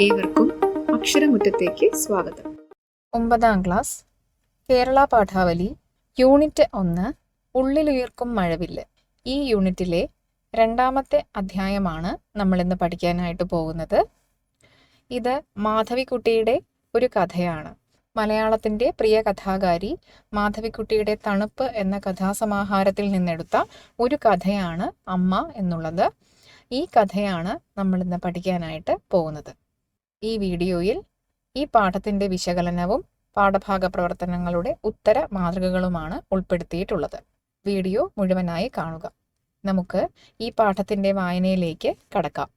ഏവർക്കും അക്ഷരമുറ്റത്തേക്ക് സ്വാഗതം. ഒമ്പതാം ക്ലാസ് കേരള പാഠാവലി യൂണിറ്റ് ഒന്ന് ഉള്ളിലുയർക്കും മഴവില്ല്. ഈ യൂണിറ്റിലെ രണ്ടാമത്തെ അധ്യായമാണ് നമ്മളിന്ന് പഠിക്കാനായിട്ട് പോകുന്നത്. ഇത് മാധവിക്കുട്ടിയുടെ ഒരു കഥയാണ്. മലയാളത്തിന്റെ പ്രിയ കഥാകാരി മാധവിക്കുട്ടിയുടെ തണുപ്പ് എന്ന കഥാസമാഹാരത്തിൽ നിന്നെടുത്ത ഒരു കഥയാണ് അമ്മ എന്നുള്ളത്. ഈ കഥയാണ് നമ്മളിന്ന് പഠിക്കാനായിട്ട് പോകുന്നത്. ഈ വീഡിയോയിൽ ഈ പാഠത്തിന്റെ വിശകലനവും പാഠഭാഗ പ്രവർത്തനങ്ങളുടെ ഉത്തര മാതൃകകളുമാണ് ഉൾപ്പെടുത്തിയിട്ടുള്ളത്. വീഡിയോ മുഴുവനായി കാണുക. നമുക്ക് ഈ പാഠത്തിന്റെ വായനയിലേക്ക് കടക്കാം.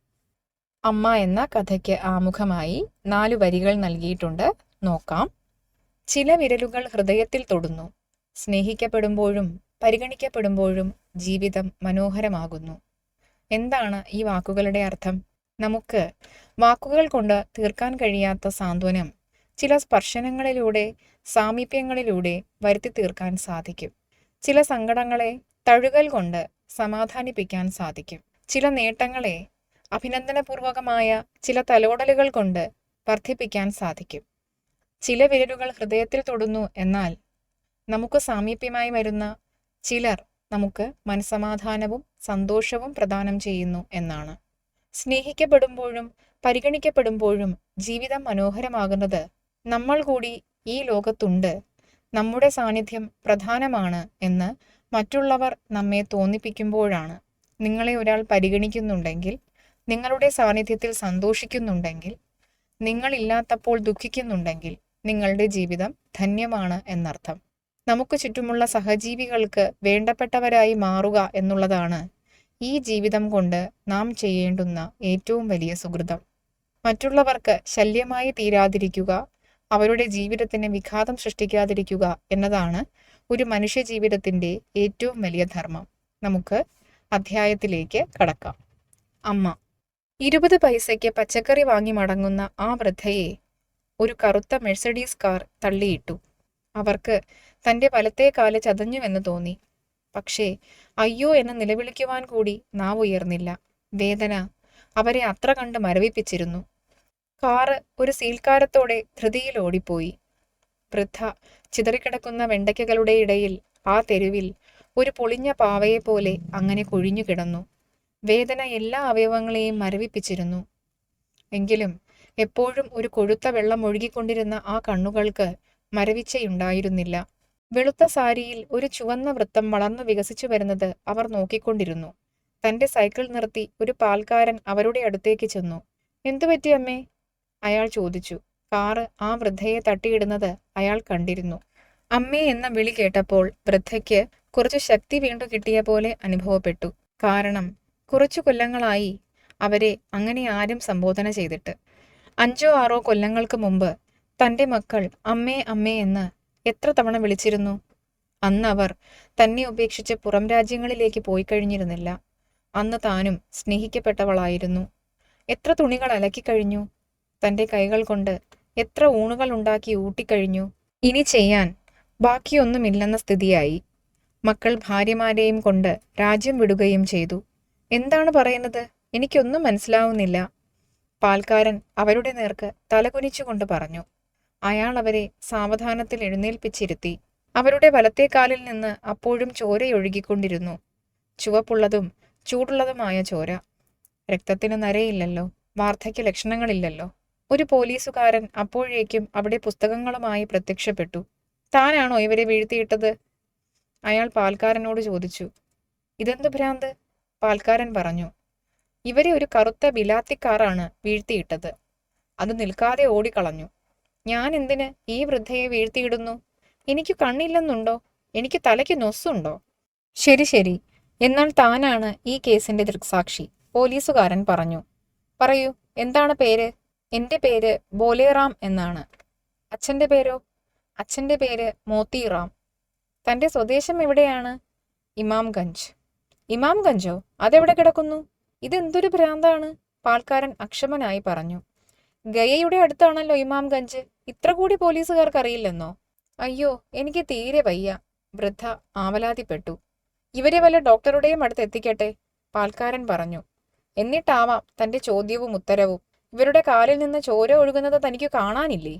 അമ്മ എന്ന കഥയ്ക്ക് ആമുഖമായി നാലു വരികൾ നൽകിയിട്ടുണ്ട്. നോക്കാം. ചില വിരലുകൾ ഹൃദയത്തിൽ തൊടുന്നു. സ്നേഹിക്കപ്പെടുമ്പോഴും പരിഗണിക്കപ്പെടുമ്പോഴും ജീവിതം മനോഹരമാകുന്നു. എന്താണ് ഈ വാക്കുകളുടെ അർത്ഥം? നമുക്ക് വാക്കുകൾ കൊണ്ട് തീർക്കാൻ കഴിയാത്ത സാന്ത്വനം ചില സ്പർശനങ്ങളിലൂടെ സാമീപ്യങ്ങളിലൂടെ വരുത്തി തീർക്കാൻ സാധിക്കും. ചില സങ്കടങ്ങളെ തഴുകൽ കൊണ്ട് സമാധാനിപ്പിക്കാൻ സാധിക്കും. ചില നേട്ടങ്ങളെ അഭിനന്ദനപൂർവകമായ ചില തലോടലുകൾ കൊണ്ട് വർദ്ധിപ്പിക്കാൻ സാധിക്കും. ചില വിരലുകൾ ഹൃദയത്തിൽ തൊടുന്നു എന്നാൽ നമുക്ക് സാമീപ്യമായി വരുന്ന ചിലർ നമുക്ക് മനസമാധാനവും സന്തോഷവും പ്രദാനം ചെയ്യുന്നു എന്നാണ്. സ്നേഹിക്കപ്പെടുമ്പോഴും പരിഗണിക്കപ്പെടുമ്പോഴും ജീവിതം മനോഹരമാകുന്നത് നമ്മൾ കൂടി ഈ ലോകത്തുണ്ട്. നമ്മുടെ സാന്നിധ്യം പ്രധാനമാണ് എന്ന് മറ്റുള്ളവർ നമ്മെ തോന്നിപ്പിക്കുമ്പോഴാണ്. നിങ്ങളെ ഒരാൾ പരിഗണിക്കുന്നുണ്ടെങ്കിൽ നിങ്ങളുടെ സാന്നിധ്യത്തിൽ സന്തോഷിക്കുന്നുണ്ടെങ്കിൽ നിങ്ങളില്ലാത്തപ്പോൾ ദുഃഖിക്കുന്നുണ്ടെങ്കിൽ നിങ്ങളുടെ ജീവിതം ധന്യമാണ് എന്നർത്ഥം. നമുക്ക് ചുറ്റുമുള്ള സഹജീവികൾക്ക് വേണ്ടപ്പെട്ടവരായി മാറുക എന്നുള്ളതാണ് ഈ ജീവിതം കൊണ്ട് നാം ചെയ്യേണ്ടുന്ന ഏറ്റവും വലിയ സുഹൃതം. മറ്റുള്ളവർക്ക് ശല്യമായി തീരാതിരിക്കുക അവരുടെ ജീവിതത്തിന് വിഘാതം സൃഷ്ടിക്കാതിരിക്കുക എന്നതാണ് ഒരു മനുഷ്യ ജീവിതത്തിന്റെ ഏറ്റവും വലിയ ധർമ്മം. നമുക്ക് അധ്യായത്തിലേക്ക് കടക്കാം. അമ്മ ഇരുപത് പൈസയ്ക്ക് പച്ചക്കറി വാങ്ങി മടങ്ങുന്ന ആ വൃദ്ധയെ ഒരു കറുത്ത മെഴ്സഡീസ് കാർ തള്ളിയിട്ടു. അവർക്ക് തന്റെ വലത്തേക്കാൽ ചതഞ്ഞുവെന്ന് തോന്നി. പക്ഷേ അയ്യോ എന്ന് നിലവിളിക്കുവാൻ കൂടി നാവ് ഉയർന്നില്ല. വേദന. അവരെ അത്ര കണ്ട് മരവിപ്പിച്ചിരുന്നു. കാറ് ഒരു സീൽക്കാരത്തോടെ ധൃതിയിൽ ഓടിപ്പോയി. വൃദ്ധ ചിതറിക്കിടക്കുന്ന വെണ്ടയ്ക്കകളുടെ ഇടയിൽ ആ തെരുവിൽ ഒരു പൊളിഞ്ഞ പാവയെപ്പോലെ അങ്ങനെ കൊഴിഞ്ഞു കിടന്നു. വേദന എല്ലാ അവയവങ്ങളെയും മരവിപ്പിച്ചിരുന്നു. എങ്കിലും എപ്പോഴും ഒരു കൊഴുത്ത വെള്ളം ഒഴുകിക്കൊണ്ടിരുന്ന ആ കണ്ണുകൾക്ക് മരവിച്ചയുണ്ടായിരുന്നില്ല. വെളുത്ത സാരിയിൽ ഒരു ചുവന്ന വൃത്തം വളർന്നു വികസിച്ചു വരുന്നത് അവർ നോക്കിക്കൊണ്ടിരുന്നു. തന്റെ സൈക്കിൾ നിർത്തി ഒരു പാൽക്കാരൻ അവരുടെ അടുത്തേക്ക് ചെന്നു. എന്തു പറ്റി അമ്മേ? അയാൾ ചോദിച്ചു. കാറ് ആ വൃദ്ധയെ തട്ടിയിടുന്നത് അയാൾ കണ്ടിരുന്നു. അമ്മേ എന്ന വിളി കേട്ടപ്പോൾ വൃദ്ധയ്ക്ക് കുറച്ച് ശക്തി വീണ്ടു കിട്ടിയ പോലെ അനുഭവപ്പെട്ടു. കാരണം കുറച്ചു കൊല്ലങ്ങളായി അവരെ അങ്ങനെ ആരും സംബോധന ചെയ്തിട്ട്. അഞ്ചോ ആറോ കൊല്ലങ്ങൾക്ക് മുമ്പ് തന്റെ മക്കൾ അമ്മേ അമ്മേ എന്ന് എത്ര തവണ വിളിച്ചിരുന്നു? അന്ന് അവർ തന്നെ ഉപേക്ഷിച്ച് പുറം രാജ്യങ്ങളിലേക്ക് പോയി കഴിഞ്ഞിരുന്നില്ല. അന്ന് താനും സ്നേഹിക്കപ്പെട്ടവളായിരുന്നു. എത്ര തുണികൾ അലക്കിക്കഴിഞ്ഞു തന്റെ കൈകൾ കൊണ്ട് എത്ര ഊണുകൾ ഉണ്ടാക്കി ഊട്ടിക്കഴിഞ്ഞു ഇനി ചെയ്യാൻ ബാക്കിയൊന്നുമില്ലെന്ന സ്ഥിതിയായി. മക്കൾ ഭാര്യമാരെയും കൊണ്ട് രാജ്യം വിടുകയും ചെയ്തു. എന്താണ് പറയുന്നത്? എനിക്കൊന്നും മനസ്സിലാവുന്നില്ല. പാൽക്കാരൻ അവരുടെ നേർക്ക് തലകുനിച്ചുകൊണ്ട് പറഞ്ഞു. അയാൾ അവരെ സാവധാനത്തിൽ എഴുന്നേൽപ്പിച്ചിരുത്തി. അവരുടെ വലത്തെ കാലിൽ നിന്ന് അപ്പോഴും ചോരയൊഴുകിക്കൊണ്ടിരുന്നു ചുവപ്പുള്ളതും ചൂടുള്ളതുമായ ചോര. രക്തത്തിന് നരയില്ലല്ലോ. വാർദ്ധക്യ ലക്ഷണങ്ങളില്ലല്ലോ. ഒരു പോലീസുകാരൻ അപ്പോഴേക്കും അവിടെ പുസ്തകങ്ങളുമായി പ്രത്യക്ഷപ്പെട്ടു. താനാണോ ഇവരെ വീഴ്ത്തിയിട്ടത്? അയാൾ പാൽക്കാരനോട് ചോദിച്ചു. ഇതെന്ത് ഭ്രാന്ത്? പാൽക്കാരൻ പറഞ്ഞു. ഇവരെ ഒരു കറുത്ത ബിലാത്തിക്കാറാണ് വീഴ്ത്തിയിട്ടത്. അത് നിൽക്കാതെ ഓടിക്കളഞ്ഞു. ഞാൻ എന്തിന് ഈ വൃദ്ധയെ വീഴ്ത്തിയിടുന്നു? എനിക്ക് കണ്ണില്ലെന്നുണ്ടോ? എനിക്ക് തലയ്ക്ക് നൊസ്സുണ്ടോ? ശരി ശരി. എന്നാൽ താനാണ് ഈ കേസിന്റെ ദൃക്സാക്ഷി പോലീസുകാരൻ പറഞ്ഞു. പറയൂ എന്താണ് പേര്? എന്റെ പേര് ബോലേറാം എന്നാണ്. അച്ഛന്റെ പേരോ? അച്ഛന്റെ പേര് മോത്തിറാം. തന്റെ സ്വദേശം എവിടെയാണ്? ഇമാംഗഞ്ച്. ഇമാംഗഞ്ചോ? അതെവിടെ കിടക്കുന്നു? ഇതെന്തൊരു ഭ്രാന്താണ്? പാൽക്കാരൻ അക്ഷമനായി പറഞ്ഞു. ഗയയുടെ അടുത്താണല്ലോ ഇമാംഗഞ്ച്. ഇത്ര കൂടി പോലീസുകാർക്ക് അറിയില്ലെന്നോ അയ്യോ എനിക്ക് തീരെ വയ്യ. വൃദ്ധ ആവലാതിപ്പെട്ടു. ഇവരെ വല്ല ഡോക്ടറുടെയും അടുത്ത് എത്തിക്കട്ടെ? പാൽക്കാരൻ പറഞ്ഞു. എന്നിട്ടാവാം തന്റെ ചോദ്യവും ഉത്തരവും. ഇവരുടെ കാലിൽ നിന്ന് ചോര ഒഴുകുന്നത് തനിക്ക് കാണാനില്ലേ?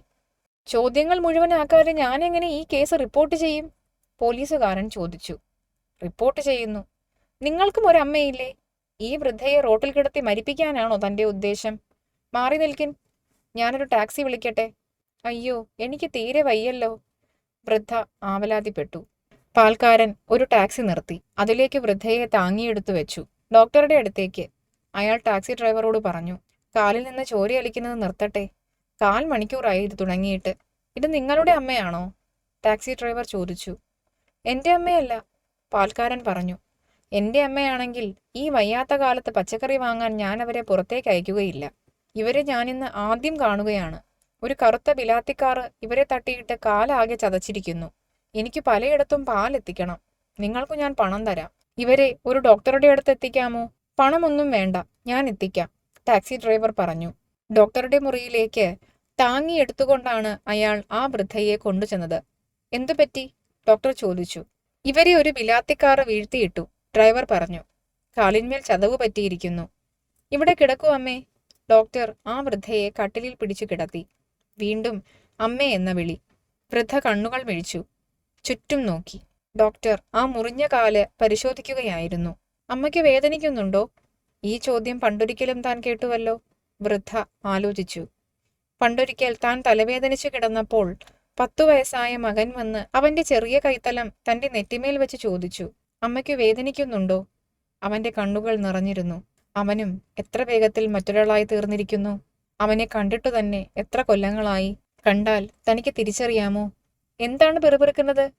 ചോദ്യങ്ങൾ മുഴുവനാക്കാതെ ഞാൻ എങ്ങനെ ഈ കേസ് റിപ്പോർട്ട് ചെയ്യും? പോലീസുകാരൻ ചോദിച്ചു. റിപ്പോർട്ട് ചെയ്യുന്നു. നിങ്ങൾക്കും ഒരമ്മയില്ലേ? ഈ വൃദ്ധയെ റോട്ടിൽ കിടത്തി മരിപ്പിക്കാനാണോ തന്റെ ഉദ്ദേശം? മാറി നിൽക്കിൻ. ഞാനൊരു ടാക്സി വിളിക്കട്ടെ? അയ്യോ എനിക്ക് തീരെ വയ്യല്ലോ. വൃദ്ധ ആവലാതിപ്പെട്ടു. പാൽക്കാരൻ ഒരു ടാക്സി നിർത്തി. അതിലേക്ക് വൃദ്ധയെ താങ്ങിയെടുത്തു വെച്ചു. ഡോക്ടറുടെ അടുത്തേക്ക് അയാൾ ടാക്സി ഡ്രൈവറോട് പറഞ്ഞു കാലിൽ നിന്ന് ചോരയലിക്കുന്നത് നിർത്തട്ടെ. കാൽ മണിക്കൂറായി ഇത് തുടങ്ങിയിട്ട്. ഇത് നിങ്ങളുടെ അമ്മയാണോ? ടാക്സി ഡ്രൈവർ ചോദിച്ചു. എന്റെ അമ്മയല്ല പാൽക്കാരൻ പറഞ്ഞു. എന്റെ അമ്മയാണെങ്കിൽ ഈ വയ്യാത്ത കാലത്ത് പച്ചക്കറി വാങ്ങാൻ ഞാൻ അവരെ പുറത്തേക്ക് അയക്കുകയില്ല. ഇവരെ ഞാനിന്ന് ആദ്യം കാണുകയാണ്. ഒരു കറുത്ത ബിലാത്തിക്കാർ ഇവരെ തട്ടിയിട്ട് കാലാകെ ചതച്ചിരിക്കുന്നു. എനിക്ക് പലയിടത്തും പാലെത്തിക്കണം. നിങ്ങൾക്ക് ഞാൻ പണം തരാം. ഇവരെ ഒരു ഡോക്ടറുടെ അടുത്ത് എത്തിക്കാമോ? പണമൊന്നും വേണ്ട. ഞാൻ എത്തിക്കാം. ടാക്സി ഡ്രൈവർ പറഞ്ഞു. ഡോക്ടറുടെ മുറിയിലേക്ക് താങ്ങി എടുത്തുകൊണ്ടാണ് അയാൾ ആ വൃദ്ധയെ കൊണ്ടുചെന്നത്. എന്തു പറ്റി? ഡോക്ടർ ചോദിച്ചു. ഇവരെ ഒരു ബിലാത്തിക്കാർ വീഴ്ത്തിയിട്ടു. ഡ്രൈവർ പറഞ്ഞു. കാലിന്മേൽ ചതവ് പറ്റിയിരിക്കുന്നു. ഇവിടെ കിടക്കൂ അമ്മേ. ഡോക്ടർ ആ വൃദ്ധയെ കട്ടിലിൽ പിടിച്ചു കിടത്തി. വീണ്ടും അമ്മേ എന്ന വിളി. വൃദ്ധ കണ്ണുകൾ മിഴിച്ചു. ചുറ്റും നോക്കി. ഡോക്ടർ ആ മുറിഞ്ഞ കാൽ പരിശോധിക്കുകയായിരുന്നു. അമ്മയ്ക്ക് വേദനിക്കുന്നുണ്ടോ? ഈ ചോദ്യം പണ്ടൊരിക്കലും താൻ കേട്ടുവല്ലോ. വൃദ്ധ ആലോചിച്ചു. പണ്ടൊരിക്കൽ താൻ തലവേദനിച്ചു കിടന്നപ്പോൾ പത്തു വയസ്സായ മകൻ വന്ന് അവന്റെ ചെറിയ കൈത്തലം തന്റെ നെറ്റിമേൽ വെച്ച് ചോദിച്ചു. അമ്മയ്ക്ക് വേദനിക്കുന്നുണ്ടോ? അവന്റെ കണ്ണുകൾ നിറഞ്ഞിരുന്നു. അവനും എത്ര വേഗത്തിൽ മറ്റൊരാളായി തീർന്നിരിക്കുന്നു? അവനെ കണ്ടിട്ടു തന്നെ എത്ര കൊല്ലങ്ങളായി. കണ്ടാൽ തനിക്ക് തിരിച്ചറിയാമോ? എന്താണ് പെറുപെറുക്കുന്നത്?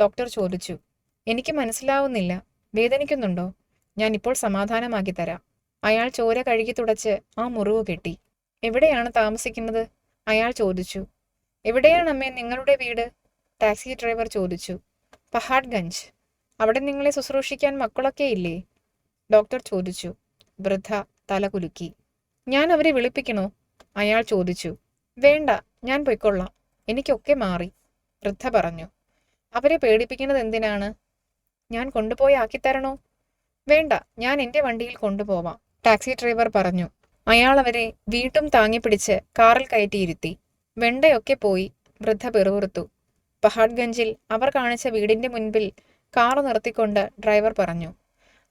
ഡോക്ടർ ചോദിച്ചു. എനിക്ക് മനസ്സിലാവുന്നില്ല. വേദനിക്കുന്നുണ്ടോ? ഞാൻ ഇപ്പോൾ സമാധാനമാക്കി തരാം. അയാൾ ചോര കഴുകി തുടച്ച് ആ മുറിവ് കെട്ടി. എവിടെയാണ് താമസിക്കുന്നത്? അയാൾ ചോദിച്ചു. എവിടെയാണ് അമ്മേ നിങ്ങളുടെ വീട്? ടാക്സി ഡ്രൈവർ ചോദിച്ചു. പഹാഡ്ഗഞ്ച്. അവിടെ നിങ്ങളെ ശുശ്രൂഷിക്കാൻ മക്കളൊക്കെ ഇല്ലേ? ഡോക്ടർ ചോദിച്ചു. വൃദ്ധ തല കുലുക്കി ഞാൻ അവരെ വിളിപ്പിക്കണോ? അയാൾ ചോദിച്ചു വേണ്ട ഞാൻ പൊയ്ക്കൊള്ളാം. എനിക്കൊക്കെ മാറി. വൃദ്ധ പറഞ്ഞു അവരെ പേടിപ്പിക്കുന്നത് എന്തിനാണ്? ഞാൻ കൊണ്ടുപോയി ആക്കിത്തരണോ? വേണ്ട ഞാൻ എന്റെ വണ്ടിയിൽ കൊണ്ടുപോവാം ടാക്സി ഡ്രൈവർ പറഞ്ഞു. അയാൾ അവരെ വീട്ടും താങ്ങിപ്പിടിച്ച് കാറിൽ കയറ്റിയിരുത്തി. വെണ്ടയൊക്കെ പോയി വൃദ്ധ പിറുപിറുത്തു. പഹാഡ്ഗഞ്ചിൽ അവർ കാണിച്ച വീടിന്റെ മുൻപിൽ കാർ നിർത്തിക്കൊണ്ട് ഡ്രൈവർ പറഞ്ഞു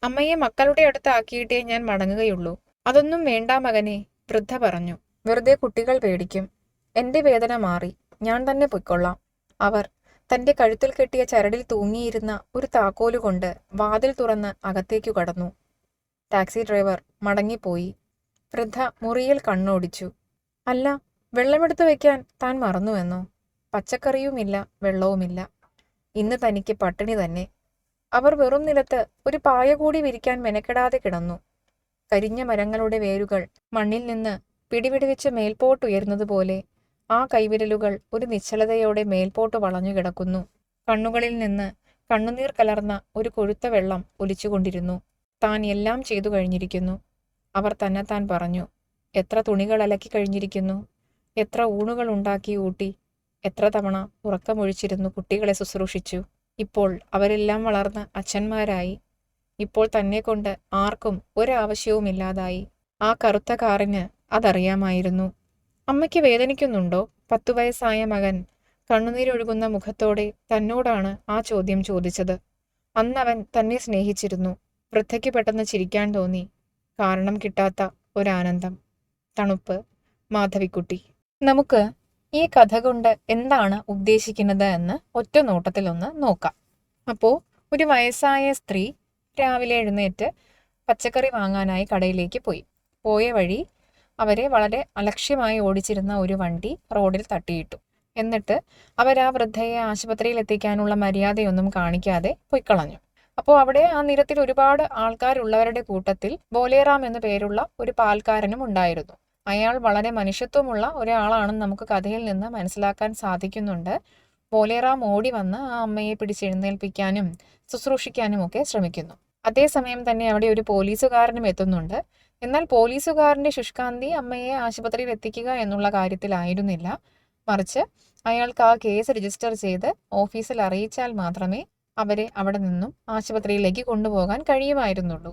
അമ്മയെ മക്കളുടെ അടുത്ത് ആക്കിയിട്ടേ ഞാൻ മടങ്ങുകയുള്ളൂ. അതൊന്നും വേണ്ട മകനെ വൃദ്ധ പറഞ്ഞു. വെറുതെ കുട്ടികൾ പേടിക്കും. എന്റെ വേദന മാറി. ഞാൻ തന്നെ പൊയ്ക്കൊള്ളാം. അവർ തന്റെ കഴുത്തിൽ കെട്ടിയ ചരടിൽ തൂങ്ങിയിരുന്ന ഒരു താക്കോലുകൊണ്ട് വാതിൽ തുറന്ന് അകത്തേക്കു കടന്നു. ടാക്സി ഡ്രൈവർ മടങ്ങിപ്പോയി. വൃദ്ധ മുറിയിൽ കണ്ണോടിച്ചു. അല്ല വെള്ളമെടുത്തു വെക്കാൻ താൻ മറന്നുവെന്നോ? പച്ചക്കറിയുമില്ല വെള്ളവുമില്ല. ഇന്ന് തനിക്ക് പട്ടിണി തന്നെ. അവർ വെറും നിലത്ത് ഒരു പായ കൂടി വിരിക്കാൻ മെനക്കെടാതെ കിടന്നു. കരിഞ്ഞ മരങ്ങളുടെ വേരുകൾ മണ്ണിൽ നിന്ന് പിടിപിടിവെച്ച് മേൽപോട്ടുയരുന്നതുപോലെ ആ കൈവിരലുകൾ ഒരു നിശ്ചലതയോടെ മേൽപോട്ട് വളഞ്ഞു കിടക്കുന്നു. കണ്ണുകളിൽ നിന്ന് കണ്ണുനീർ കലർന്ന ഒരു കൊഴുത്ത വെള്ളം ഒലിച്ചുകൊണ്ടിരുന്നു. താൻ എല്ലാം ചെയ്തു കഴിഞ്ഞിരിക്കുന്നു. അവർ തന്നെത്താൻ പറഞ്ഞു എത്ര തുണികൾ അലക്കി കഴിഞ്ഞിരിക്കുന്നു? എത്ര ഊണുകൾ ഉണ്ടാക്കി ഊട്ടി? എത്ര തവണ ഉറക്കമൊഴിച്ചിരുന്നു കുട്ടികളെ ശുശ്രൂഷിച്ചു? ഇപ്പോൾ അവരെല്ലാം വളർന്ന് അച്ഛന്മാരായി. ഇപ്പോൾ തന്നെ കൊണ്ട് ആർക്കും ഒരാവശ്യവുമില്ലാതായി. ആ കറുത്ത കാറിന് അതറിയാമായിരുന്നു. അമ്മയ്ക്ക് വേദനിക്കുന്നുണ്ടോ? പത്തു വയസ്സായ മകൻ കണ്ണുനീരൊഴുകുന്ന മുഖത്തോടെ തന്നോടാണ് ആ ചോദ്യം ചോദിച്ചത്. അന്നവൻ തന്നെ സ്നേഹിച്ചിരുന്നു. വൃദ്ധയ്ക്ക് പെട്ടെന്ന് ചിരിക്കാൻ തോന്നി. കാരണം കിട്ടാത്ത ഒരാനന്ദം. തണുപ്പ്. മാധവിക്കുട്ടി. നമുക്ക് ഈ കഥ കൊണ്ട് എന്താണ് ഉദ്ദേശിക്കുന്നത് എന്ന് ഒറ്റ നോട്ടത്തിലൊന്ന് നോക്കാം. അപ്പോൾ ഒരു വയസ്സായ സ്ത്രീ രാവിലെ എഴുന്നേറ്റ് പച്ചക്കറി വാങ്ങാനായി കടയിലേക്ക് പോയി. പോയ വഴി അവരെ വളരെ അലക്ഷ്യമായി ഓടിച്ചിരുന്ന ഒരു വണ്ടി റോഡിൽ തട്ടിയിട്ടു. എന്നിട്ട് അവർ ആ വൃദ്ധയെ ആശുപത്രിയിൽ എത്തിക്കാനുള്ള മര്യാദയൊന്നും കാണിക്കാതെ പൊയ്ക്കളഞ്ഞു അപ്പോൾ അവിടെ ആ നിരത്തിൽ ഒരുപാട് ആൾക്കാരുള്ളവരുടെ കൂട്ടത്തിൽ ബോലേറാം എന്നു പേരുള്ള ഒരു പാൽക്കാരനും ഉണ്ടായിരുന്നു. അയാൾ വളരെ മനുഷ്യത്വമുള്ള ഒരാളാണെന്ന് നമുക്ക് കഥയിൽ നിന്ന് മനസ്സിലാക്കാൻ സാധിക്കുന്നുണ്ട്. ബോലേറാം ഓടി വന്ന് ആ അമ്മയെ പിടിച്ചെഴുന്നേൽപ്പിക്കാനും ശുശ്രൂഷിക്കാനും ഒക്കെ ശ്രമിക്കുന്നു. അതേസമയം തന്നെ അവിടെ ഒരു പോലീസുകാരനും എത്തുന്നുണ്ട്. എന്നാൽ പോലീസുകാരന്റെ ശുഷ്കാന്തി അമ്മയെ ആശുപത്രിയിൽ എത്തിക്കുക എന്നുള്ള കാര്യത്തിലായിരുന്നില്ല. മറിച്ച് അയാൾക്ക് ആ കേസ് രജിസ്റ്റർ ചെയ്ത് ഓഫീസിൽ അറിയിച്ചാൽ മാത്രമേ അവരെ അവിടെ നിന്നും ആശുപത്രിയിലേക്ക് കൊണ്ടുപോകാൻ കഴിയുമായിരുന്നുള്ളൂ.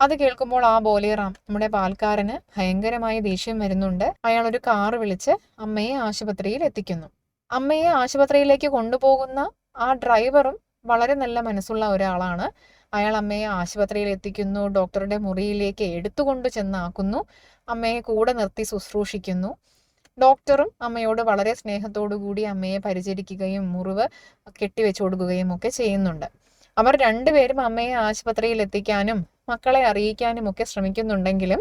അത് കേൾക്കുമ്പോൾ ആ ബോലേറാം നമ്മുടെ പാൽക്കാരന് ഭയങ്കരമായ ദേഷ്യം വരുന്നുണ്ട്. അയാൾ ഒരു കാർ വിളിച്ച് അമ്മയെ ആശുപത്രിയിൽ എത്തിക്കുന്നു. അമ്മയെ ആശുപത്രിയിലേക്ക് കൊണ്ടുപോകുന്ന ആ ഡ്രൈവറും വളരെ നല്ല മനസ്സുള്ള ഒരാളാണ്. അയാൾ അമ്മയെ ആശുപത്രിയിൽ എത്തിക്കുന്നു ഡോക്ടറുടെ മുറിയിലേക്ക് എടുത്തുകൊണ്ട് ചെന്നാക്കുന്നു അമ്മയെ കൂടെ നിർത്തി ശുശ്രൂഷിക്കുന്നു. ഡോക്ടറും അമ്മയോട് വളരെ സ്നേഹത്തോടു കൂടി അമ്മയെ പരിചരിക്കുകയും മുറിവ് കെട്ടിവെച്ചു കൊടുക്കുകയും ഒക്കെ ചെയ്യുന്നുണ്ട്. അവർ രണ്ടുപേരും അമ്മയെ ആശുപത്രിയിൽ എത്തിക്കാനും മക്കളെ അറിയിക്കാനും ഒക്കെ ശ്രമിക്കുന്നുണ്ടെങ്കിലും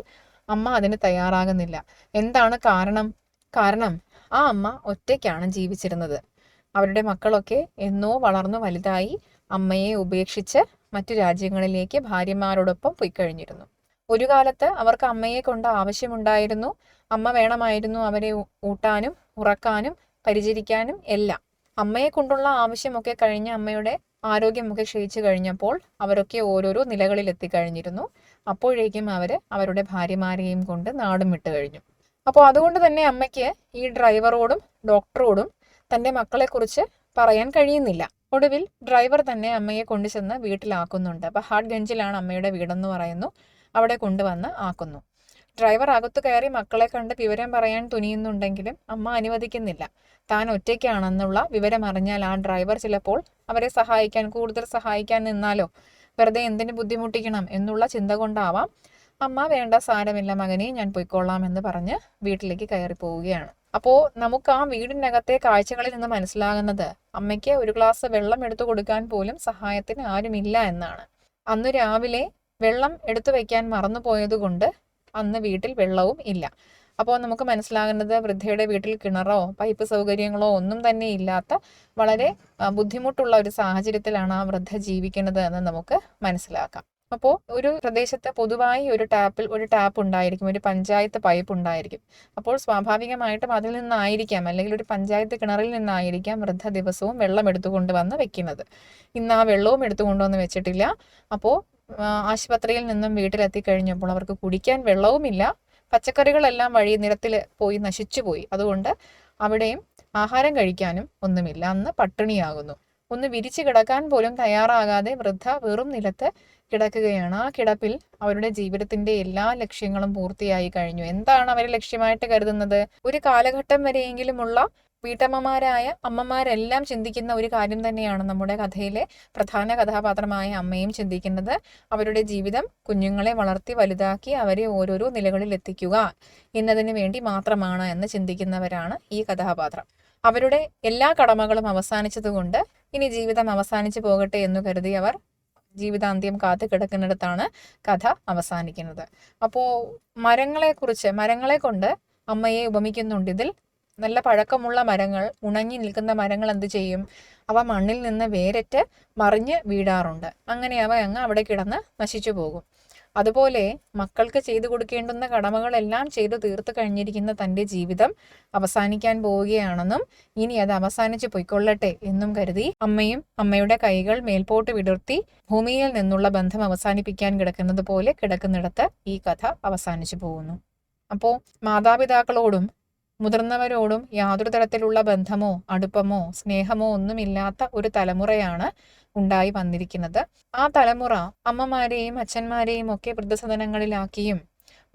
അമ്മ അതിന് തയ്യാറാകുന്നില്ല. എന്താണ് കാരണം? കാരണം ആ അമ്മ ഒറ്റയ്ക്കാണ് ജീവിച്ചിരുന്നത്. അവരുടെ മക്കളൊക്കെ എന്നോ വളർന്നു വലുതായി അമ്മയെ ഉപേക്ഷിച്ച് മറ്റു രാജ്യങ്ങളിലേക്ക് ഭാര്യമാരോടൊപ്പം പോയി കഴിഞ്ഞിരുന്നു. ഒരു കാലത്ത് അവർക്ക് അമ്മയെ കൊണ്ട് ആവശ്യമുണ്ടായിരുന്നു. അമ്മ വേണമായിരുന്നു അവരെ ഊട്ടാനും ഉറക്കാനും പരിചരിക്കാനും എല്ലാം. അമ്മയെ കൊണ്ടുള്ള ആവശ്യമൊക്കെ കഴിഞ്ഞ് അമ്മയുടെ ആരോഗ്യമൊക്കെ ക്ഷയിച്ചു കഴിഞ്ഞപ്പോൾ അവരൊക്കെ ഓരോരോ നിലകളിൽ എത്തിക്കഴിഞ്ഞിരുന്നു അപ്പോഴേക്കും അവർ അവരുടെ ഭാര്യമാരെയും കൊണ്ട് നാടും വിട്ട് കഴിഞ്ഞു. അപ്പോൾ അതുകൊണ്ട് തന്നെ അമ്മയ്ക്ക് ഈ ഡ്രൈവറോടും ഡോക്ടറോടും തന്റെ മക്കളെക്കുറിച്ച് പറയാൻ കഴിയുന്നില്ല. ഒടുവിൽ ഡ്രൈവർ തന്നെ അമ്മയെ കൊണ്ടുചെന്ന് വീട്ടിലാക്കുന്നുണ്ട്. അപ്പോൾ ഹാട്ട്ഗഞ്ചിലാണ് അമ്മയുടെ വീടെന്ന് പറയുന്നു. അവിടെ കൊണ്ടുവന്ന് ആക്കുന്നു. ഡ്രൈവർ അകത്തു കയറി മക്കളെ കണ്ട് വിവരം പറയാൻ തുനിയുന്നുണ്ടെങ്കിലും അമ്മ അനുവദിക്കുന്നില്ല. താൻ ഒറ്റയ്ക്കാണെന്നുള്ള വിവരം അറിഞ്ഞാൽ ആ ഡ്രൈവർ ചിലപ്പോൾ അവരെ സഹായിക്കാൻ കൂടുതൽ സഹായിക്കാൻ നിന്നാലോ വെറുതെ എന്തിനു ബുദ്ധിമുട്ടിക്കണം എന്നുള്ള ചിന്ത കൊണ്ടാവാം. അമ്മ വേണ്ട സാരമില്ല മകനെ ഞാൻ പൊയ്ക്കൊള്ളാം എന്ന് പറഞ്ഞ് വീട്ടിലേക്ക് കയറി പോവുകയാണ് അപ്പോൾ നമുക്ക് ആ വീടിനകത്തെ കാഴ്ചകളിൽ നിന്ന് മനസ്സിലാകുന്നത് അമ്മയ്ക്ക് ഒരു ഗ്ലാസ് വെള്ളം എടുത്തു കൊടുക്കാൻ പോലും സഹായത്തിന് ആരുമില്ല എന്നാണ്. അന്ന് രാവിലെ വെള്ളം എടുത്തു വെക്കാൻ മറന്നുപോയതുകൊണ്ട് അന്ന് വീട്ടിൽ വെള്ളവും ഇല്ല. അപ്പോൾ നമുക്ക് മനസ്സിലാകുന്നത് വൃദ്ധയുടെ വീട്ടിൽ കിണറോ പൈപ്പ് സൗകര്യങ്ങളോ ഒന്നും തന്നെ ഇല്ലാത്ത വളരെ ബുദ്ധിമുട്ടുള്ള ഒരു സാഹചര്യത്തിലാണ് ആ വൃദ്ധ ജീവിക്കുന്നത് എന്ന് നമുക്ക് മനസ്സിലാക്കാം. അപ്പോൾ ഒരു പ്രദേശത്ത് പൊതുവായി ഒരു ടാപ്പിൽ ഒരു ടാപ്പ് ഉണ്ടായിരിക്കും ഒരു പഞ്ചായത്ത് പൈപ്പ് ഉണ്ടായിരിക്കും. അപ്പോൾ സ്വാഭാവികമായിട്ടും അതിൽ നിന്നായിരിക്കാം അല്ലെങ്കിൽ ഒരു പഞ്ചായത്ത് കിണറിൽ നിന്നായിരിക്കാം വൃദ്ധ ദിവസവും വെള്ളം എടുത്തുകൊണ്ട് വന്ന് വെക്കുന്നത്. ഇന്ന് ആ വെള്ളവും എടുത്തുകൊണ്ടുവന്ന് വെച്ചിട്ടില്ല. അപ്പോൾ ആശുപത്രിയിൽ നിന്നും വീട്ടിലെത്തി കഴിഞ്ഞപ്പോൾ അവർക്ക് കുടിക്കാൻ വെള്ളവുമില്ല. പച്ചക്കറികളെല്ലാം വഴി നിരത്തിൽ പോയി നശിച്ചുപോയി. അതുകൊണ്ട് അവിടെയും ആഹാരം കഴിക്കാനും ഒന്നുമില്ല. അന്ന് പട്ടിണിയാകുന്നു. ഒന്ന് വിരിച്ചു കിടക്കാൻ പോലും തയ്യാറാകാതെ വൃദ്ധ വെറും നിലത്ത് കിടക്കുകയാണ്. ആ കിടപ്പിൽ അവരുടെ ജീവിതത്തിന്റെ എല്ലാ ലക്ഷ്യങ്ങളും പൂർത്തിയായി കഴിഞ്ഞു. എന്താണ് അവർ ലക്ഷ്യമായിട്ട് കരുതുന്നത്? ഒരു കാലഘട്ടം വരെയെങ്കിലുമുള്ള വീട്ടമ്മമാരായ അമ്മമാരെല്ലാം ചിന്തിക്കുന്ന ഒരു കാര്യം തന്നെയാണ് നമ്മുടെ കഥയിലെ പ്രധാന കഥാപാത്രമായ അമ്മയും ചിന്തിക്കുന്നത്. അവരുടെ ജീവിതം കുഞ്ഞുങ്ങളെ വളർത്തി വലുതാക്കി അവരെ ഓരോരോ നിലകളിൽ എത്തിക്കുക എന്നതിന് വേണ്ടി മാത്രമാണ് എന്ന് ചിന്തിക്കുന്നവരാണ് ഈ കഥാപാത്രം. അവരുടെ എല്ലാ കടമകളും അവസാനിച്ചതുകൊണ്ട് ഇനി ജീവിതം അവസാനിച്ചു പോകട്ടെ എന്ന് കരുതി അവർ ജീവിതാന്ത്യം കാത്തു കിടക്കുന്നിടത്താണ് കഥ അവസാനിക്കുന്നത്. അപ്പോൾ മരങ്ങളെക്കുറിച്ച് മരങ്ങളെ കൊണ്ട് അമ്മയെ ഉപമിക്കുന്നുണ്ട്. ഇതിൽ നല്ല പഴക്കമുള്ള മരങ്ങൾ ഉണങ്ങി നിൽക്കുന്ന മരങ്ങൾ എന്ത് ചെയ്യും? അവ മണ്ണിൽ നിന്ന് വേരറ്റ് മറിഞ്ഞ് വീടാറുണ്ട് അങ്ങനെ അവ അങ്ങ് അവിടെ കിടന്ന് നശിച്ചു പോകും. അതുപോലെ മക്കൾക്ക് ചെയ്തു കൊടുക്കേണ്ടുന്ന കടമകളെല്ലാം ചെയ്തു തീർത്തു കഴിഞ്ഞിരിക്കുന്ന തന്റെ ജീവിതം അവസാനിക്കാൻ പോവുകയാണെന്നും ഇനി അത് അവസാനിച്ച് പൊയ്ക്കൊള്ളട്ടെ എന്നും കരുതി അമ്മയും അമ്മയുടെ കൈകൾ മേൽപോട്ട് വിടർത്തി ഭൂമിയിൽ നിന്നുള്ള ബന്ധം അവസാനിപ്പിക്കാൻ കിടക്കുന്നത് പോലെ കിടക്കുന്നിടത്ത് ഈ കഥ അവസാനിച്ചു പോകുന്നു. അപ്പോൾ മാതാപിതാക്കളോടും മുതിർന്നവരോടും യാതൊരു തരത്തിലുള്ള ബന്ധമോ അടുപ്പമോ സ്നേഹമോ ഒന്നുമില്ലാത്ത ഒരു തലമുറയാണ് ഉണ്ടായി വന്നിരിക്കുന്നത്. ആ തലമുറ അമ്മമാരെയും അച്ഛന്മാരെയും ഒക്കെ വൃദ്ധസദനങ്ങളിലാക്കിയും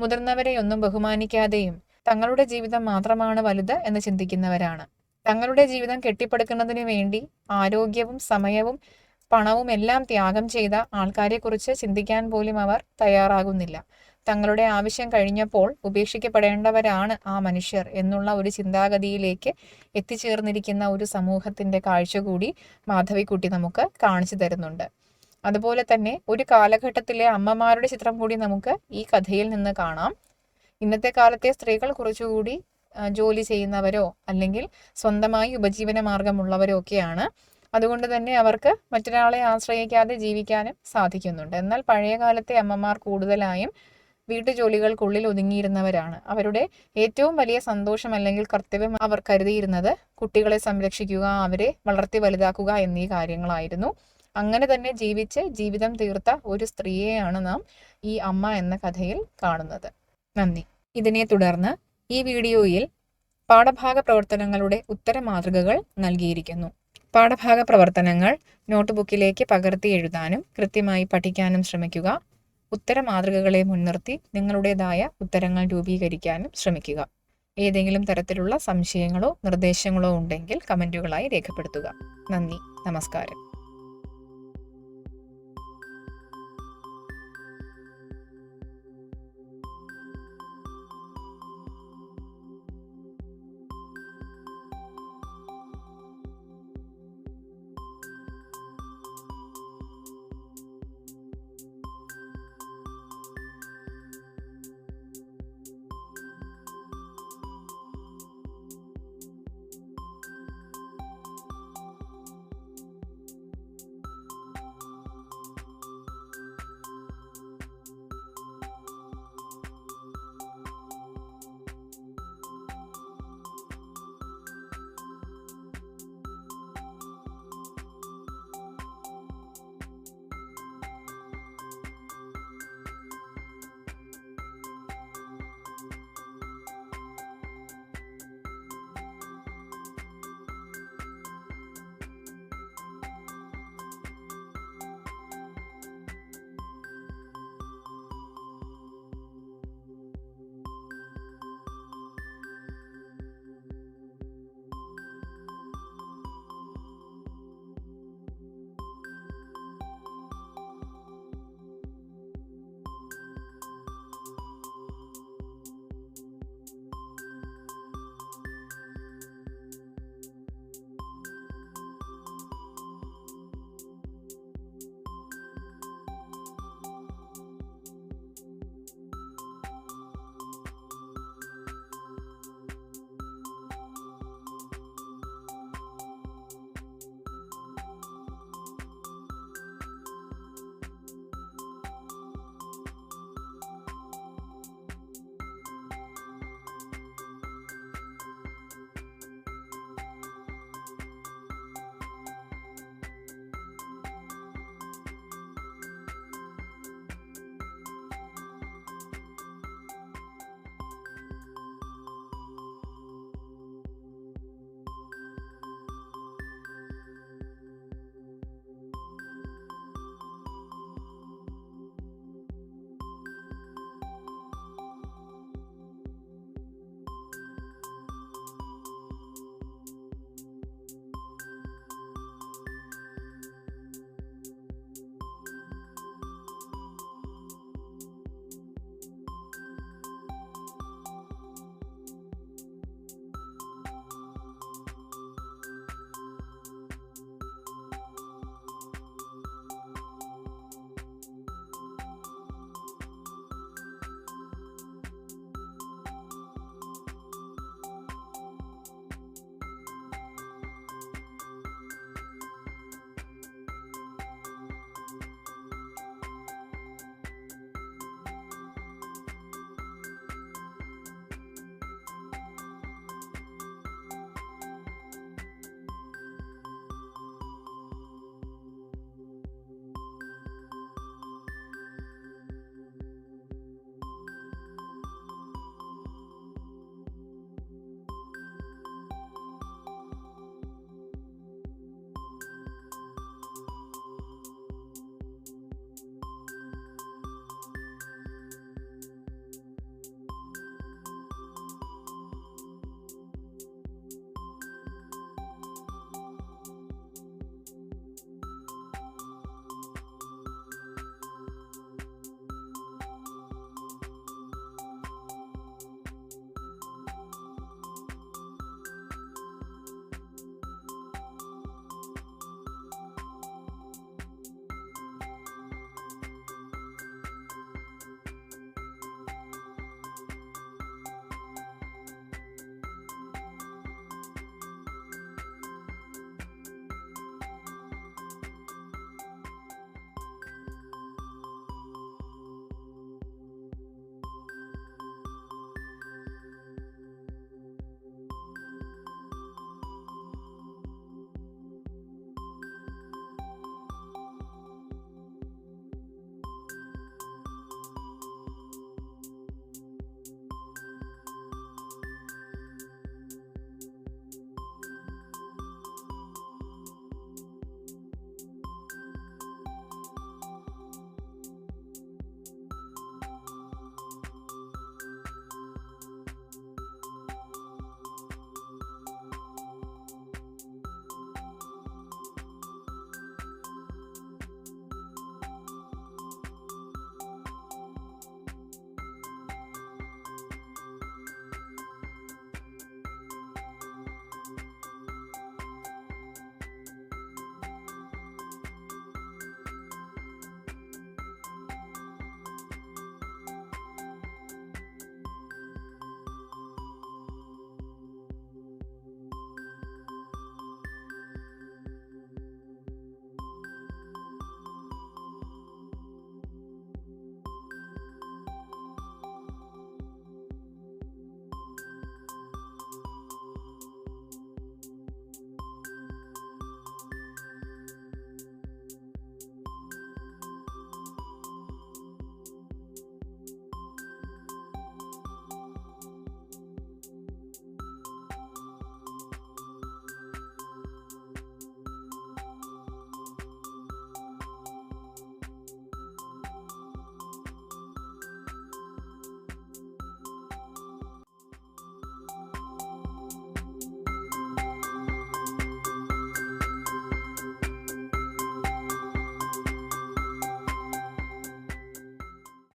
മുതിർന്നവരെ ഒന്നും ബഹുമാനിക്കാതെയും തങ്ങളുടെ ജീവിതം മാത്രമാണ് വലുത് എന്ന് ചിന്തിക്കുന്നവരാണ്. തങ്ങളുടെ ജീവിതം കെട്ടിപ്പടുക്കുന്നതിന് വേണ്ടി ആരോഗ്യവും സമയവും പണവും എല്ലാം ത്യാഗം ചെയ്ത ആൾക്കാരെക്കുറിച്ച് ചിന്തിക്കാൻ പോലും അവർ തയ്യാറാകുന്നില്ല. തങ്ങളുടെ ആവശ്യം കഴിഞ്ഞപ്പോൾ ഉപേക്ഷിക്കപ്പെടേണ്ടവരാണ് ആ മനുഷ്യർ എന്നുള്ള ഒരു ചിന്താഗതിയിലേക്ക് എത്തിച്ചേർന്നിരിക്കുന്ന ഒരു സമൂഹത്തിന്റെ കാഴ്ച കൂടി മാധവിക്കുട്ടി നമുക്ക് കാണിച്ചു തരുന്നുണ്ട്. അതുപോലെ തന്നെ ഒരു കാലഘട്ടത്തിലെ അമ്മമാരുടെ ചിത്രം കൂടി നമുക്ക് ഈ കഥയിൽ നിന്ന് കാണാം. ഇന്നത്തെ കാലത്തെ സ്ത്രീകൾ കുറച്ചുകൂടി ജോലി ചെയ്യുന്നവരോ അല്ലെങ്കിൽ സ്വന്തമായി ഉപജീവന മാർഗമുള്ളവരോ ഒക്കെയാണ്. അതുകൊണ്ട് തന്നെ അവർക്ക് മറ്റൊരാളെ ആശ്രയിക്കാതെ ജീവിക്കാനും സാധിക്കുന്നുണ്ട്. എന്നാൽ പഴയ കാലത്തെ അമ്മമാർ കൂടുതലായും വീട്ടുജോലികൾക്കുള്ളിൽ ഒതുങ്ങിയിരുന്നവരാണ് അവരുടെ ഏറ്റവും വലിയ സന്തോഷം അല്ലെങ്കിൽ കർത്തവ്യം അവർ കരുതിയിരുന്നത് കുട്ടികളെ സംരക്ഷിക്കുക അവരെ വളർത്തി വലുതാക്കുക എന്നീ കാര്യങ്ങളായിരുന്നു. അങ്ങനെ തന്നെ ജീവിച്ച് ജീവിതം തീർത്ത ഒരു സ്ത്രീയെയാണ് നാം ഈ അമ്മ എന്ന കഥയിൽ കാണുന്നത്. നന്ദി. ഇതിനെ തുടർന്ന് ഈ വീഡിയോയിൽ പാഠഭാഗ പ്രവർത്തനങ്ങളുടെ ഉത്തര മാതൃകകൾ നൽകിയിരിക്കുന്നു. പാഠഭാഗ പ്രവർത്തനങ്ങൾ നോട്ട്ബുക്കിലേക്ക് പകർത്തി എഴുതാനും കൃത്യമായി പഠിക്കാനും ശ്രമിക്കുക. ഉത്തര മാതൃകകളെ മുൻനിർത്തി നിങ്ങളുടേതായ ഉത്തരങ്ങൾ രൂപീകരിക്കാനും ശ്രമിക്കുക. ഏതെങ്കിലും തരത്തിലുള്ള സംശയങ്ങളോ നിർദ്ദേശങ്ങളോ ഉണ്ടെങ്കിൽ കമന്റുകളായി രേഖപ്പെടുത്തുക. നന്ദി. നമസ്കാരം.